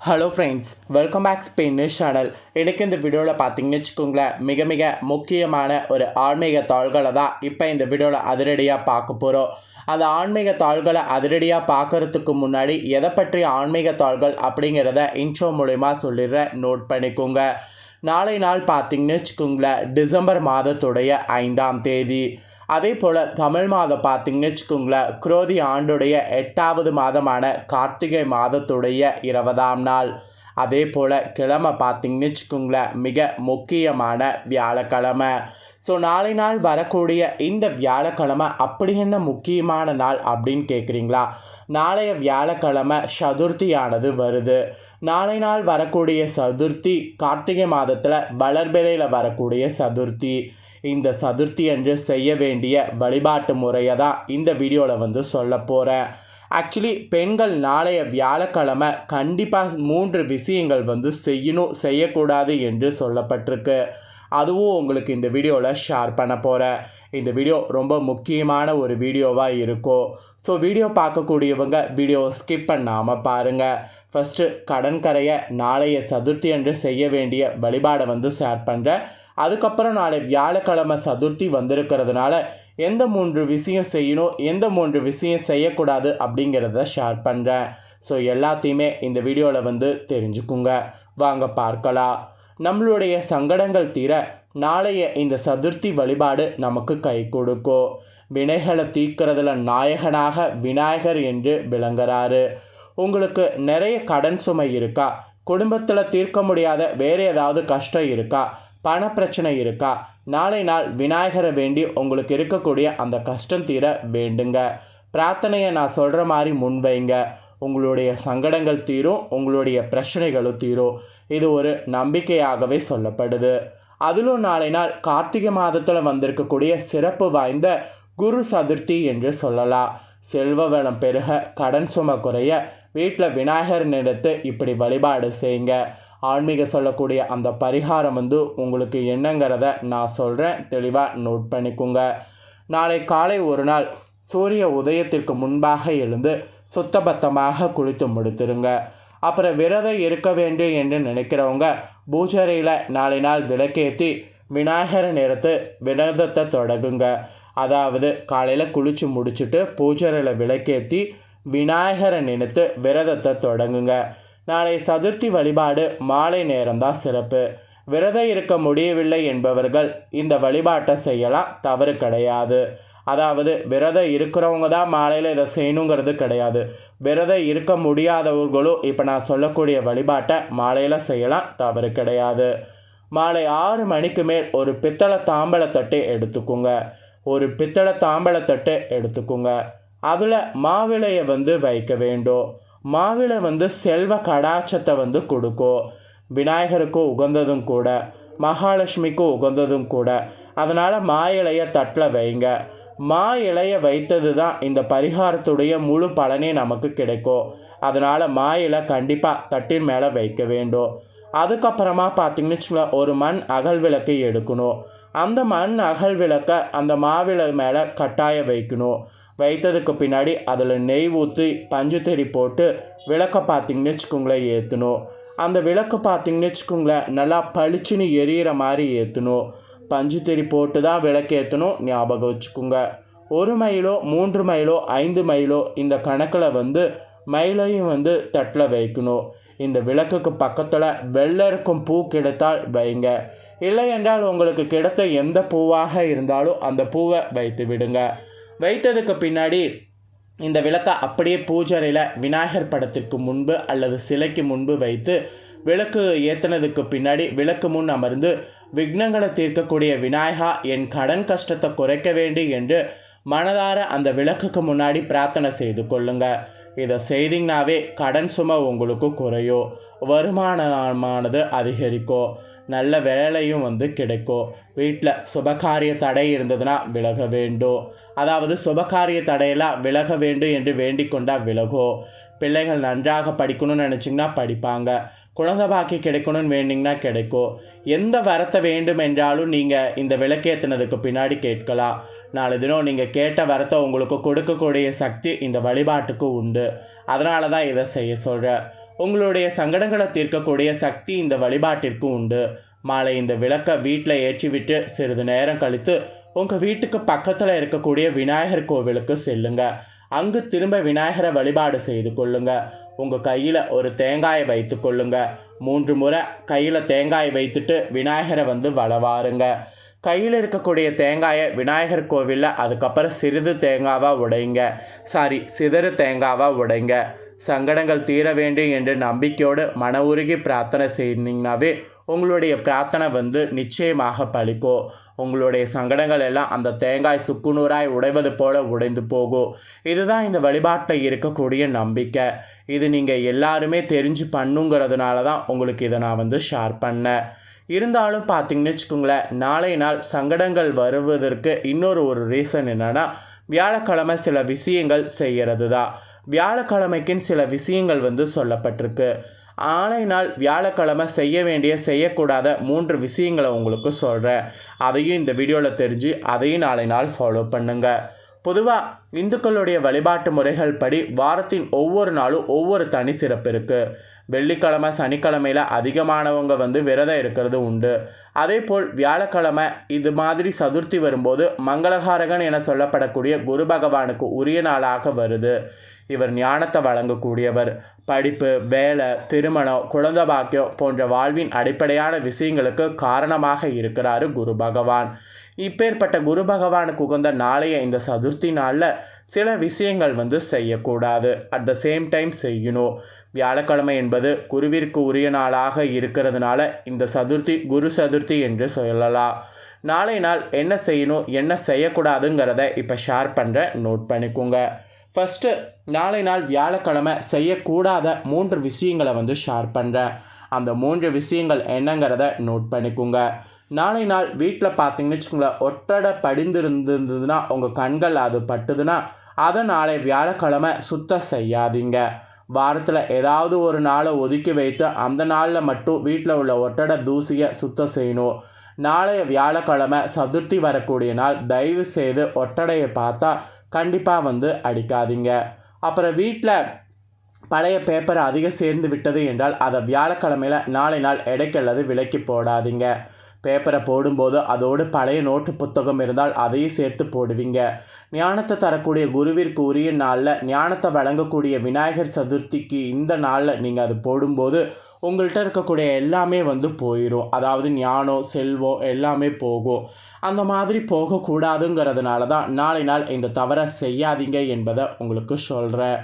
Hello friends welcome back Spain channel எனக்கு இந்த வீடியோவில் பார்த்தீங்கன்னு வச்சுக்கோங்களேன் மிக மிக முக்கியமான ஒரு ஆன்மீக தாள்களை தான் இப்போ இந்த வீடியோவில் அதிரடியாக பார்க்க போகிறோம் அந்த ஆன்மீக தாள்களை அதிரடியாக பார்க்கறதுக்கு முன்னாடி எதை பற்றிய ஆன்மீக தாள்கள் அப்படிங்கிறத இன்ட்ரோ மூலயமா சொல்லிடுறேன். நோட் பண்ணிக்கோங்க. நாளை நாள் பார்த்தீங்கன்னு வச்சுக்கோங்களேன் டிசம்பர் மாதத்துடைய ஐந்தாம் தேதி. அதே போல் தமிழ் மாதம் பார்த்தீங்கன்னு வச்சுக்கோங்களேன் குரோதி ஆண்டுடைய எட்டாவது மாதமான கார்த்திகை மாதத்துடைய இருபதாம் நாள். அதே போல் கிழமை பார்த்தீங்கன்னு வச்சுக்கோங்களேன் மிக முக்கியமான வியாழக்கிழமை. ஸோ நாளை நாள் வரக்கூடிய இந்த வியாழக்கிழமை அப்படி என்ன முக்கியமான நாள் அப்படின்னு கேட்குறீங்களா நாளைய வியாழக்கிழமை சதுர்த்தியானது வருது. நாளை நாள் வரக்கூடிய சதுர்த்தி கார்த்திகை மாதத்தில் வளர்பிறையில் வரக்கூடிய சதுர்த்தி. இந்த சதுர்த்தி அன்று செய்ய வேண்டிய வழிபாட்டு முறையை தான் இந்த வீடியோவில் வந்து சொல்ல போகிறேன் ஆக்சுவலி பெண்கள் நாளைய வியாழக்கிழமை கண்டிப்பாக மூன்று விஷயங்கள் வந்து செய்யணும் செய்யக்கூடாது என்று சொல்லப்பட்டிருக்கு. அதுவும் உங்களுக்கு இந்த வீடியோவில் ஷேர் பண்ண போகிறேன் இந்த வீடியோ ரொம்ப முக்கியமான ஒரு வீடியோவாக இருக்கும். ஸோ வீடியோ பார்க்கக்கூடியவங்க வீடியோ ஸ்கிப் பண்ணாமல் பாருங்கள் ஃபஸ்ட்டு கடன் கரையை நாளைய சதுர்த்தி அன்று செய்ய வேண்டிய வழிபாடை வந்து ஷேர் பண்ணுறேன் அதுக்கப்புறம் நாளை வியாழக்கிழமை சதுர்த்தி வந்திருக்கிறதுனால எந்த மூன்று விஷயம் செய்யணும் எந்த மூன்று விஷயம் செய்யக்கூடாது அப்படிங்கிறத ஷேர் பண்ணுறேன் ஸோ எல்லாத்தையுமே இந்த வீடியோவில் வந்து தெரிஞ்சுக்குங்க. வாங்க பார்க்கலாம். நம்மளுடைய சங்கடங்கள் தீர நாளைய இந்த சதுர்த்தி வழிபாடு நமக்கு கை கொடுக்கும். வினைகளை தீர்க்கிறதுல நாயகனாக விநாயகர் என்று விளங்குறாரு. உங்களுக்கு நிறைய கடன் சுமை இருக்கா? குடும்பத்தில் தீர்க்க முடியாத வேறு ஏதாவது கஷ்டம் இருக்கா? பண பிரச்சனை இருக்கா? நாளை நாள் விநாயகரை வேண்டி உங்களுக்கு இருக்கக்கூடிய அந்த கஷ்டம் தீர வேண்டுங்க. பிரார்த்தனையை நான் சொல்கிற மாதிரி முன்வைங்க. உங்களுடைய சங்கடங்கள் தீரும் உங்களுடைய பிரச்சனைகளும் தீரும். இது ஒரு நம்பிக்கையாகவே சொல்லப்படுது. அதிலும் நாளை நாள் கார்த்திகை மாதத்தில் வந்திருக்கக்கூடிய சிறப்பு வாய்ந்த குரு சதுர்த்தி என்று சொல்லலாம். செல்வ வளம் பெருக கடன் சும குறைய வீட்டில் விநாயகர் நிறுத்து இப்படி வழிபாடு செய்யுங்க. ஆன்மீக சொல்லக்கூடிய அந்த பரிகாரம் வந்து உங்களுக்கு என்னங்கிறத நான் சொல்கிறேன் தெளிவாக நோட் பண்ணிக்கோங்க. நாளை காலை ஒரு நாள் சூரிய உதயத்திற்கு முன்பாக எழுந்து சுத்தபத்தமாக குளித்து முடித்துருங்க. அப்புறம் விரதம் இருக்க வேண்டும் என்று நினைக்கிறவங்க பூஜரையில் நாளை நாள் விளக்கேற்றி விநாயகர் நேரத்து விரதத்தை தொடங்குங்க. அதாவது காலையில் குளித்து முடிச்சுட்டு பூஜரையில் விளக்கேற்றி விநாயகரை நினைத்து விரதத்தை தொடங்குங்க. நாளை சதுர்த்தி வழிபாடு மாலை நேரம்தான் சிறப்பு. விரதம் இருக்க முடியவில்லை என்பவர்கள் இந்த வழிபாட்டை செய்யலாம் தவறு கிடையாது. அதாவது விரதம் இருக்கிறவங்க தான் மாலையில் இதை செய்யணுங்கிறது கிடையாது. விரதம் இருக்க முடியாதவர்களும் இப்போ நான் சொல்லக்கூடிய வழிபாட்டை மாலையில் செய்யலாம் தவறு கிடையாது. மாலை ஆறு மணிக்கு மேல் ஒரு பித்தளை தாம்பழத்தட்டு எடுத்துக்கோங்க. ஒரு பித்தளை தாம்பழத்தட்டு எடுத்துக்கோங்க. அதில் மாவிளையை வந்து வைக்க வேண்டும் மாவிளை வந்து செல்வ கடாச்சத்தை வந்து கொடுக்கும் விநாயகருக்கும் உகந்ததும் கூட மகாலட்சுமிக்கும் உகந்ததும் கூட. அதனால் மா இலையை தட்டில் வைங்க. மா இலையை வைத்தது தான் இந்த பரிகாரத்துடைய முழு பலனே நமக்கு கிடைக்கும் அதனால் மா இலை கண்டிப்பாக தட்டின் மேலே வைக்க வேண்டும் அதுக்கப்புறமா பார்த்திங்கன்னு வச்சுக்கோங்களேன் ஒரு மண் அகல் விளக்கை எடுக்கணும். அந்த மண் அகல் விளக்கை அந்த மாவிளை மேலே கட்டாய வைக்கணும். வைத்ததுக்கு பின்னாடி அதில் நெய் ஊற்றி பஞ்சுத்தறி போட்டு விளக்க பார்த்தீங்கன்னு வச்சுக்கோங்களேன் ஏற்றணும் அந்த விளக்கு பார்த்திங்கன்னு வச்சுக்கோங்களேன் நல்லா பளிச்சுன்னு எரியிற மாதிரி ஏற்றணும் பஞ்சுத்தறி போட்டு தான் விளக்கு ஏற்றணும் ஞாபகம் வச்சுக்கோங்க. ஒரு மைலோ மூன்று மைலோ ஐந்து மைலோ இந்த கணக்கில் வந்து மயிலையும் வந்து தட்டில் வைக்கணும். இந்த விளக்குக்கு பக்கத்தில் வெள்ளை இருக்கும் பூ கிடைத்தால் வைங்க. இல்லை என்றால் உங்களுக்கு கிடைத்த எந்த பூவாக இருந்தாலும் அந்த பூவை வைத்து விடுங்க. வைத்ததுக்கு பின்னாடி இந்த விளக்கை அப்படியே பூஜரையில் விநாயகர் படத்திற்கு முன்பு அல்லது சிலைக்கு முன்பு வைத்து விளக்கு ஏற்றினதுக்கு பின்னாடி விளக்கு முன் அமர்ந்து விக்னங்களை தீர்க்கக்கூடிய விநாயகா என் கடன் கஷ்டத்தை குறைக்க வேண்டும் என்று மனதார அந்த விளக்குக்கு முன்னாடி பிரார்த்தனை செய்து கொள்ளுங்க. இதை செய்திங்கனாவே கடன் சுமை உங்களுக்கு குறையும். வருமானமானது அதிகரிக்கும். நல்ல வேலையும் வந்து கிடைக்கும் வீட்டில் சுபகாரிய தடை இருந்ததுன்னா விலக வேண்டும் அதாவது சுபகாரிய தடையெல்லாம் விலக வேண்டும் என்று வேண்டிக் கொண்டால் விலகும் பிள்ளைகள் நன்றாக படிக்கணும்னு நினச்சிங்கன்னா படிப்பாங்க. குழந்தை பாக்கி கிடைக்கணும்னு வேண்டிங்கன்னா கிடைக்கும் எந்த வரத்தை வேண்டும் என்றாலும் நீங்கள் இந்த விளக்கேற்றினதுக்கு பின்னாடி கேட்கலாம். நாலு தினம் நீங்கள் கேட்ட வரத்தை உங்களுக்கு கொடுக்கக்கூடிய சக்தி இந்த வழிபாட்டுக்கு உண்டு. அதனால தான் இதை செய்ய சொல்கிறேன் உங்களுடைய சங்கடங்களை தீர்க்கக்கூடிய சக்தி இந்த வழிபாட்டிற்கு உண்டு. மாலை இந்த விளக்கை வீட்டில் ஏற்றிவிட்டு சிறிது நேரம் கழித்து உங்கள் வீட்டுக்கு பக்கத்தில் இருக்கக்கூடிய விநாயகர் கோவிலுக்கு செல்லுங்க. அங்கு திரும்ப விநாயகரை வழிபாடு செய்து கொள்ளுங்க. உங்கள் கையில் ஒரு தேங்காயை வைத்து கொள்ளுங்க. மூன்று முறை கையில் தேங்காயை வைத்துட்டு விநாயகரை வந்து வளவாருங்க. கையில் இருக்கக்கூடிய தேங்காயை விநாயகர் கோவிலில் அதுக்கப்புறம் சிறிது தேங்காவாக உடைங்க. சாரி சிதறு தேங்காவாக உடைங்க. சங்கடங்கள் தீர வேண்டும் என்று நம்பிக்கையோடு மன உருகி பிரார்த்தனை செய்தீங்கன்னாவே உங்களுடைய பிரார்த்தனை வந்து நிச்சயமாக பலிக்கும் உங்களுடைய சங்கடங்கள் எல்லாம் அந்த தேங்காய் சுக்குநூறாய் உடைவது போல உடைந்து போகும் இதுதான் இந்த வழிபாட்டில் இருக்கக்கூடிய நம்பிக்கை. இது நீங்கள் எல்லாருமே தெரிஞ்சு பண்ணுங்கிறதுனால தான் உங்களுக்கு இதை நான் வந்து ஷேர் பண்ணேன். இருந்தாலும் பார்த்தீங்கன்னு வச்சுக்கோங்களேன் நாளை நாள் சங்கடங்கள் வருவதற்கு இன்னொரு ஒரு ரீசன் என்னென்னா வியாழக்கிழமை சில விஷயங்கள் செய்கிறது தான் வியாழக்கிழமைக்கின் சில விஷயங்கள் வந்து சொல்லப்பட்டிருக்கு. ஆலை நாள் வியாழக்கிழமை செய்ய வேண்டிய செய்யக்கூடாத மூன்று விஷயங்களை உங்களுக்கு சொல்கிறேன் அதையும் இந்த வீடியோவில் தெரிஞ்சு அதையும் நாளை நாள் ஃபாலோ பண்ணுங்கள் பொதுவாக இந்துக்களுடைய வழிபாட்டு முறைகள் படி வாரத்தின் ஒவ்வொரு நாளும் ஒவ்வொரு தனி சிறப்பு இருக்குது வெள்ளிக்கிழமை சனிக்கிழமையில் அதிகமானவங்க வந்து விரதம் இருக்கிறது உண்டு. அதே போல் வியாழக்கிழமை இது மாதிரி சதுர்த்தி வரும்போது மங்களகாரகன் என சொல்லப்படக்கூடிய குரு பகவானுக்கு உரிய நாளாக வருது. இவர் ஞானத்தை வழங்கக்கூடியவர். படிப்பு வேலை திருமணம் குழந்த பாக்கியம் போன்ற வாழ்வின் அடிப்படையான விஷயங்களுக்கு காரணமாக இருக்கிறாரு குரு பகவான். இப்பேற்பட்ட குரு பகவானுக்கு உகந்த நாளைய இந்த சதுர்த்தி நாளில் சில விஷயங்கள் வந்து செய்யக்கூடாது. அட் த சேம் டைம் செய்யணும். வியாழக்கிழமை என்பது குருவிற்கு உரிய நாளாக இருக்கிறதுனால இந்த சதுர்த்தி குரு சதுர்த்தி என்று சொல்லலாம். நாளை நாள் என்ன செய்யணும் என்ன செய்யக்கூடாதுங்கிறத இப்போ ஷேர் பண்ணுற நோட் பண்ணிக்கோங்க. ஃபஸ்ட்டு நாளை நாள் வியாழக்கிழமை செய்யக்கூடாத மூன்று விஷயங்களை வந்து ஷேர் பண்ணுறேன் அந்த மூன்று விஷயங்கள் என்னங்கிறத நோட் பண்ணிக்கோங்க. நாளை நாள் வீட்டில் பார்த்தீங்கன்னு வச்சுக்கோங்களேன் ஒட்டடை படிந்திருந்திருந்ததுன்னா உங்கள் கண்கள் அது பட்டுதுன்னா அதை நாளை வியாழக்கிழமை சுத்தம் செய்யாதீங்க. வாரத்தில் ஏதாவது ஒரு நாளை ஒதுக்கி வைத்து அந்த நாளில் மட்டும் வீட்டில் உள்ள ஒட்டடை தூசியை சுத்தம் செய்யணும். நாளைய வியாழக்கிழமை சதுர்த்தி வரக்கூடிய நாள் தயவு செய்து ஒட்டடையை பார்த்தா கண்டிப்பாக வந்து அடிக்காதீங்க. அப்புறம் வீட்டில் பழைய பேப்பர் அதிகம் சேர்ந்து விட்டது என்றால் அதை வியாழக்கிழமையில் நாளை நாள் எடைக்கல்லது விலைக்கு போடாதீங்க. பேப்பரை போடும்போது அதோடு பழைய நோட்டு புத்தகம் இருந்தால் அதையும் சேர்த்து போடுவீங்க. ஞானத்தை தரக்கூடிய குருவிற்கு உரிய நாளில் ஞானத்தை வழங்கக்கூடிய விநாயகர் சதுர்த்திக்கு இந்த நாளில் நீங்கள் அது போடும்போது உங்கள்கிட்ட இருக்கக்கூடிய எல்லாமே வந்து போயிடும் அதாவது ஞானம் செல்வம் எல்லாமே போகும். அந்த மாதிரி போகக்கூடாதுங்கிறதுனால தான் நாளை நாள் இந்த தவறை செய்யாதீங்க என்பதை உங்களுக்கு சொல்கிறேன்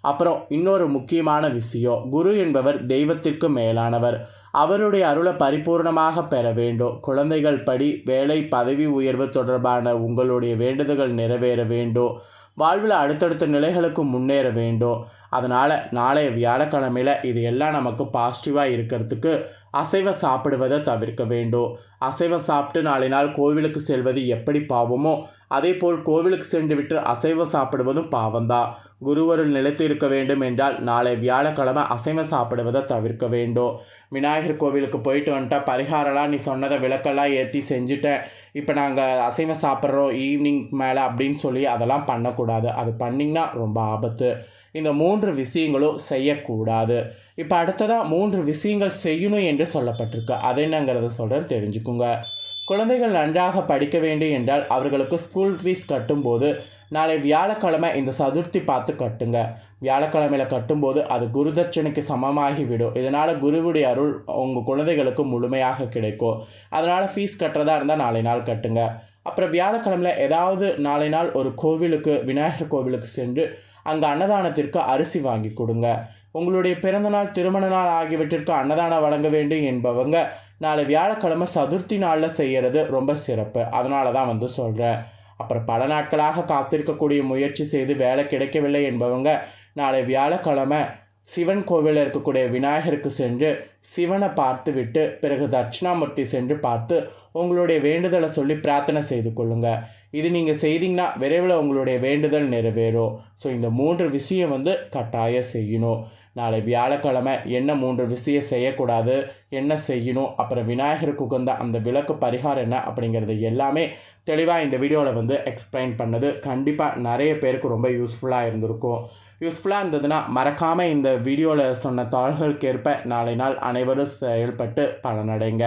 அப்புறம் இன்னொரு முக்கியமான விஷயம் குரு என்பவர் தெய்வத்திற்கு மேலானவர். அவருடைய அருளை பரிபூர்ணமாக பெற வேண்டும். குழந்தைகள் படி வேலை பதவி உயர்வு தொடர்பான உங்களுடைய வேண்டுதல்கள் நிறைவேற வேண்டும். வாழ்வில் அடுத்தடுத்த நிலைகளுக்கு முன்னேற வேண்டும். அதனால் நாளைய வியாழக்கிழமையில் இது எல்லாம் நமக்கு பாசிட்டிவாக இருக்கிறதுக்கு அசைவம் சாப்பிடுவதை தவிர்க்க வேண்டும். அசைவம் சாப்பிட்டு நாளை நாள் கோவிலுக்கு செல்வது எப்படி பாவமோ அதே போல் கோவிலுக்கு சென்று விட்டு அசைவம் சாப்பிடுவதும் பாவம்தான். குருவருள் நிலைத்து இருக்க வேண்டும் என்றால் நாளை வியாழக்கிழமை அசைவம் சாப்பிடுவதை தவிர்க்க வேண்டும். விநாயகர் கோவிலுக்கு போயிட்டு வந்துட்டா பரிகாரம்லாம் நீ சொன்னதை விளக்கெல்லாம் ஏற்றி செஞ்சுட்டேன். இப்போ நாங்கள் அசைவம் சாப்பிட்றோம் ஈவினிங் மேலே அப்படின்னு சொல்லி அதெல்லாம் பண்ணக்கூடாது. அது பண்ணிங்கன்னா ரொம்ப ஆபத்து. இந்த மூன்று விஷயங்களும் செய்யக்கூடாது. இப்போ அடுத்ததாக மூன்று விஷயங்கள் செய்யணும் என்று சொல்லப்பட்டிருக்கு. அது என்னங்கிறத சொல்கிறேன் தெரிஞ்சுக்குங்க. குழந்தைகள் நன்றாக படிக்க வேண்டும் என்றால் அவர்களுக்கு ஸ்கூல் ஃபீஸ் கட்டும்போது நாளை வியாழக்கிழமை இந்த சதுர்த்தி பார்த்து கட்டுங்க. வியாழக்கிழமையில் கட்டும்போது அது குருதட்சணைக்கு சமமாகிவிடும். இதனால் குருவுடைய அருள் உங்கள் குழந்தைகளுக்கு முழுமையாக கிடைக்கும். அதனால் ஃபீஸ் கட்டுறதா இருந்தால் நாளை நாள் கட்டுங்க. அப்புறம் வியாழக்கிழமையில் ஏதாவது நாளை நாள் ஒரு கோவிலுக்கு விநாயகர் கோவிலுக்கு சென்று அங்கே அன்னதானத்திற்கு அரிசி வாங்கி கொடுங்க. உங்களுடைய பிறந்தநாள் திருமண நாள் ஆகியவற்றிற்கு அன்னதானம் வழங்க வேண்டும் என்பவங்க நாளை வியாழக்கிழமை சதுர்த்தி நாளில் செய்கிறது ரொம்ப சிறப்பு. அதனால தான் வந்து சொல்கிறேன் அப்புறம் பல நாட்களாக காத்திருக்கக்கூடிய முயற்சி செய்து வேலை கிடைக்கவில்லை என்பவங்க நாளை வியாழக்கிழமை சிவன் கோவிலில் இருக்கக்கூடிய விநாயகருக்கு சென்று சிவனை பார்த்து விட்டு பிறகு தட்சிணாமூர்த்தி சென்று பார்த்து உங்களுடைய வேண்டுதலை சொல்லி பிரார்த்தனை செய்து கொள்ளுங்கள் இது நீங்கள் செய்தீங்கன்னா விரைவில் உங்களுடைய வேண்டுதல் நிறைவேறும். ஸோ இந்த மூன்று விஷயம் வந்து கட்டாயம் செய்யணும். நாளை வியாழக்கிழமை என்ன மூன்று விஷயம் செய்யக்கூடாது என்ன செய்யணும் அப்புறம் விநாயகருக்கு உகந்த அந்த விளக்கு பரிகாரம் என்ன அப்படிங்கிறது எல்லாமே தெளிவாக இந்த வீடியோவில் வந்து எக்ஸ்பிளைன் பண்ணது. கண்டிப்பாக நிறைய பேருக்கு ரொம்ப யூஸ்ஃபுல்லாக இருந்திருக்கும். யூஸ்ஃபுல்லாக இருந்ததுன்னா மறக்காமல் இந்த வீடியோவில் சொன்ன தாள்களுக்கேற்ப நாளை நாள் அனைவரும் செயல்பட்டு பலனடைங்க.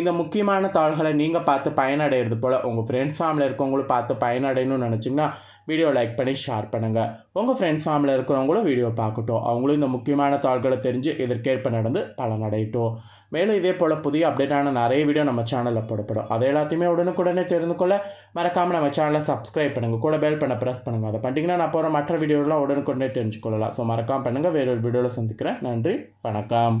இந்த முக்கியமான தாள்களை நீங்கள் பார்த்து பயனடைகிறது போல் உங்கள் ஃப்ரெண்ட்ஸ் ஃபேமிலியில் இருக்கவங்களும் பார்த்து பயனடையணும்னு நினச்சிங்கன்னா வீடியோ லைக் பண்ணி ஷேர் பண்ணுங்கள் உங்கள் ஃப்ரெண்ட்ஸ் ஃபேமிலியில் இருக்கிறவங்களும் வீடியோ பார்க்கட்டும். அவங்களும் இந்த முக்கியமான தாள்களை தெரிஞ்சு இதற்கேற்ப நடந்து பலனடையட்டும். மேலும் இதே போல் புதிய அப்டேட்டான நிறைய வீடியோ நம்ம சேனலில் போடப்படும். அதை எல்லாத்தையுமே உடனுக்குடனே தெரிந்து கொள்ள மறக்காமல் நம்ம சேனலை சப்ஸ்கிரைப் பண்ணுங்கள் கூட பெல் பண்ண ப்ரெஸ் பண்ணுங்கள் அதை பண்ணிட்டீங்கன்னா நான் போகிற மற்ற வீடியோலாம் உடனுக்குடனே தெரிஞ்சுக்கொள்ளலாம். ஸோ மறக்காமல் பண்ணுங்கள் வேறொரு வீடியோவில் சந்திக்கிறேன். நன்றி. வணக்கம்.